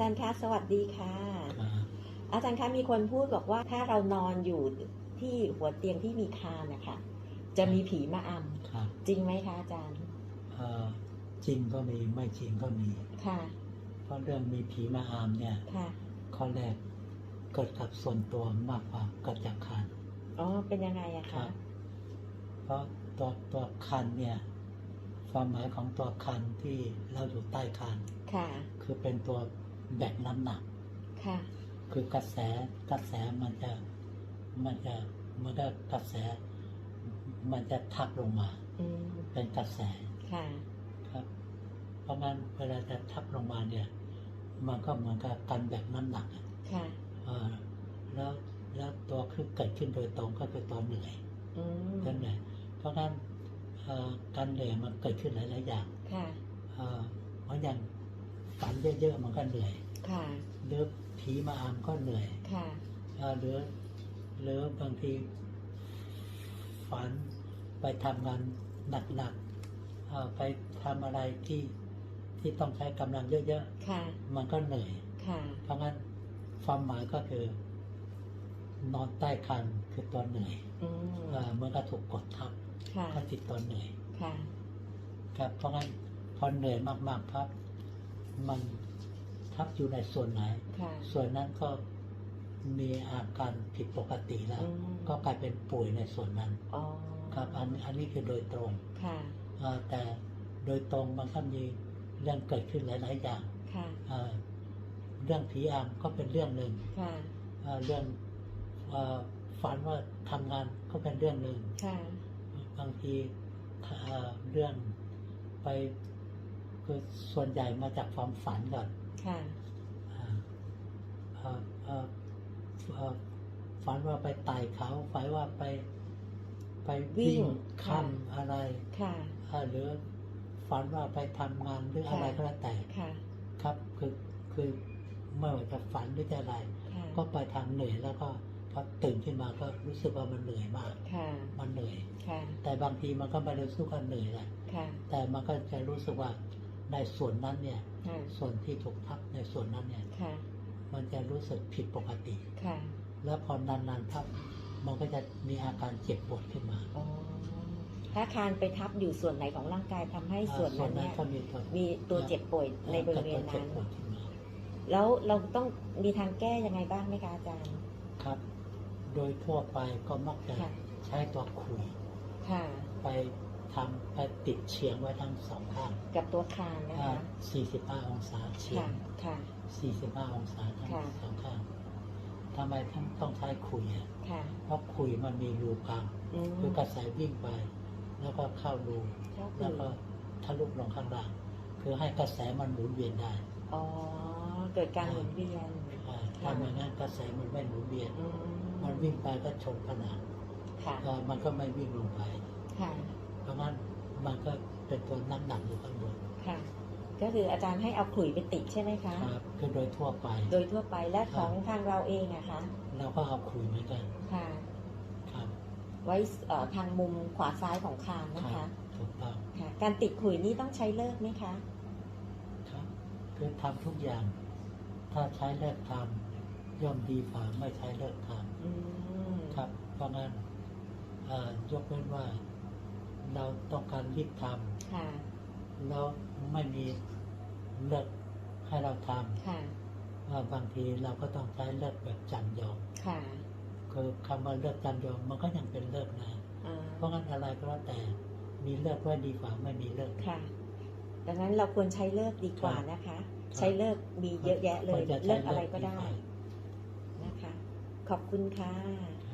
จารย์คะสวัสดีค่ะครับอาจารย์คะมีคนพูดบอกว่าถ้าเรานอนอยู่ที่หัวเตียงที่มีคานนะคะจะมีผีมาอครับำจริงไหมคะอาจารย์เอ่อจริงก็มีไม่จริงก็มีค่ะเพราะเรื่องมีผีมาอามเนี่ยค่ะข้อแรกเกิดกับส่วนตัวมากกว่าเกิดจากคันอ๋อเป็นยังไงอะครัคะบเพราะตัวตัวคันเนี่ยความหมายของตัวคันที่เราอยู่ใต้คันค่ะ คือเป็นตัว แบกน้ำหนัก ค่ะ คือกระแสกระแสมันจะมันจะเมื่อกระแส มันจะทับลงมา อืมเป็นกระแสค่ะ ครับ เพราะงั้นเวลาจะทับลงมาเนี่ย มันก็เหมือนกับการแบกน้ำหนักอะค่ะ เอ่อแล้วแล้วตัวคือเกิดขึ้นโดยตรงก็คือตัวเหนื่อยอืมตัวเหนื่อยเพราะงั้นเอ่อการเหนื่อยมันเกิดขึ้นหลายๆอย่าง ค่ะ เอ่อเพราะอย่างฝัน เยอะๆมันก็เหนื่อยค่ะหรือผีมาอามก็เหนื่อยค่ะเอ่อหรือหรือบางทีฝันไปทำงานหนักๆเอ่อไปทำอะไรที่ที่ต้องใช้กำลังเยอะค่ะๆมันก็เหนื่อยค่ะเพราะงั้นความหมายก็คือนอนใต้คันคือตัวเหนื่อยอืมเอ่อเมื่อก็ถูกกดทับค่ะก็ติดตัวเหนื่อยค่ะครับเพราะงั้นพอเหนื่อยมากๆครับ มันทับอยู่ในส่วนไหนค่ะส่วนนั้นก็มีอาการผิดปกติแล้วอืมก็กลายเป็นป่วยในส่วนนั้นอ๋อครับอันอันนี้คือโดยตรงค่ะเอ่อแต่โดยตรงมันก็มีเรื่องเกิดขึ้นหลาย ๆ อย่างค่ะเอ่อเรื่องผีอำก็เป็นเรื่องหนึ่งค่ะเอ่อเรื่องเอ่อฝันว่าทำงานก็เป็นเรื่องหนึ่งค่ะบางทีเอ่อเรื่องไป คือส่วนใหญ่มาจากความฝันก่อนค่ะอ่าเอ่อเอ่อเอ่อฝันว่าไปไต่เขาฝันว่าไป ไปวิ่งข้ามอะไรค่ะเอ่อหรือฝันว่าไปทำงานหรืออะไรก็แล้วแต่ค่ะครับคือคือไม่ว่าจะฝันหรือจะอะไรค่ะก็ไปทางเหนื่อยแล้วก็พอตื่นขึ้นมาก็รู้สึกว่ามันเหนื่อยมากค่ะมันเหนื่อยค่ะแต่บางทีมันก็ไม่ได้รู้สึกว่าเหนื่อยแหละค่ะแต่มันก็จะรู้สึกว่า ในส่วนนั้นเนี่ยค่ะส่วนที่ถูกทับในส่วนนั้นเนี่ยค่ะมันจะรู้สึกผิดปกติค่ะแล้วพอนานๆทับมันก็จะมีอาการเจ็บปวดขึ้นมาอ๋อถ้าคานไปทับอยู่ส่วนไหนของร่างกายทำให้ส่วนนั้นอ่าเนี่ยก็มีตัวมีตัวเจ็บป่วยในบริเวณเจ็นั้บนปวดขึ้นมาแล้วเราต้องมีทางแก้ยังไงบ้างไหมคะอาจารย์ ครับ โดยทั่วไปก็มักจะค่ะใช้ตัวขุยค่ะไป ทำไปติดเฉียงไว้ทั้งสองข้างกับตัวคานนะคะ45 องศาเฉียค่ะงค่ะ 45 องศาทั้งค่ะสองข้างทำไมท่านต้องใช้ขุยอะค่ะเพราะขุยมันมีรูกลางอืมคือกระแสวิ่งไป แล้วก็เข้ารูก็คืแล้วอก็ทะลุลงข้างล่าง คือให้กระแสมันหมุนเวียนได้ อ๋อ เกิดการหมุนเวียนอ่าถ้าไม่งั้นกระแสมันไม่หมุนเวียนอืมมันวิ่งไปก็ชนผนังค่ะเอ่อมันก็ไม่วิ่งลงไปค่ะเพ ราะงั้นมันก็เป็นตัวน้ำหนักอยู่ข้างบนค่ะ ก็คืออาจารย์ให้เอาขลุ่ยไปติดใช่ไหมคะครับคือโดยทั่วไป โดยทั่วไปและของทางเราเองอะคะเราก็เอาขุยเหมือนกันค่ะครับ ไว้เอ่อทางมุมขวาซ้ายของคานนะครัคะบถูกต้องค่ะ การติดขลุ่ยนี่ต้องใช้เลิกไหมคะครับคือทำทุกอย่าง ถ้าใช้เลิกทำย่อมดีกว่าไม่ใช้เลิกทอืมำครับเพราะงั้นเอ่อยกเว้นว่า เราต้องการรีบทค่ะำแล้วไม่มีเลิกให้เราทค่ะำเอ่อบางทีเราก็ต้องใช้เลิกแบบจำยอมค่ะคือคำว่าเลิกจำยอมมันก็ยังเป็นเลิกนะอ่าเพราะงั้นอะไรก็แล้วแต่มีเลิกไว้ดีกว่าไม่มีเลิกค่ะดังนั้นเราควรใช้เลิกดีกว่านะคะ ใช้เลิกมีเยอะแยะเลยควรจะใช้เลิกอะไรก็ได้ว่านะคะ ขอบคุณค่ะครับ